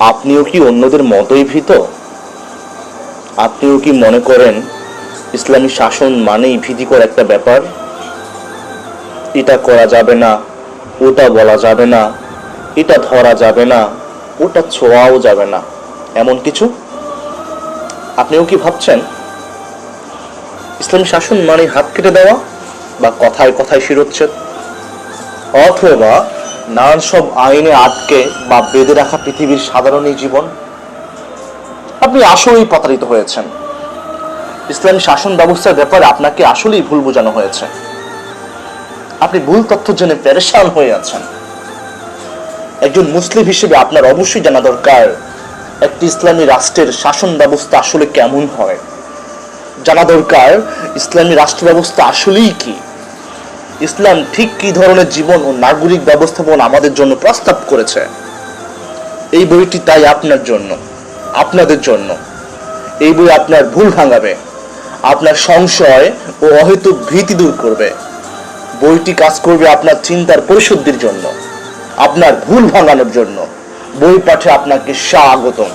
আপনিও কি অন্যদের মতোই ভীত? আপনিও কি মনে করেন ইসলামী শাসন মানেই ভীতিকর একটা ব্যাপার? এটা করা যাবে না, ওটা বলা যাবে না, এটা ধরা যাবে না, ওটা ছোঁয়াও যাবে না। এমন কিছু? আপনিও কি ভাবছেন? ইসলামী শাসন মানে হাত কেটে দেওয়া বা কথায় কথায় শিরোচ্ছেদ? অথবা নানান সব আইনে আটকে বা বেঁধে রাখা পৃথিবীর সাধারণ এই জীবন, আপনি আসলেই প্রতারিত হয়েছেন। ইসলামী শাসন ব্যবস্থার ব্যাপারে আপনাকে আসলেই ভুল বোঝানো হয়েছে। আপনি ভুল তথ্য জেনে পেরেশান হয়ে আছেন। একজন মুসলিম হিসেবে আপনার অবশ্যই জানা দরকার, একটি ইসলামী রাষ্ট্রের শাসন ব্যবস্থা আসলে কেমন হয়। জানা দরকার, ইসলামী রাষ্ট্র ব্যবস্থা আসলেই কি? ইসলাম ঠিক কি ধরনের জীবন ও নাগরিক ব্যবস্থাপনা আমাদের জন্য প্রস্তাব করেছে? এই বইটি তাই আপনার জন্য, আপনাদের জন্য। এই বই আপনার ভুল ভাঙাবে, আপনার সংশয় ও অহেতুক ভীতি দূর করবে। বইটি কাজ করবে আপনার চিন্তার পরিশুদ্ধির জন্য, আপনার ভুল ভাঙানোর জন্য। বই পাঠে আপনাকে স্বাগতম।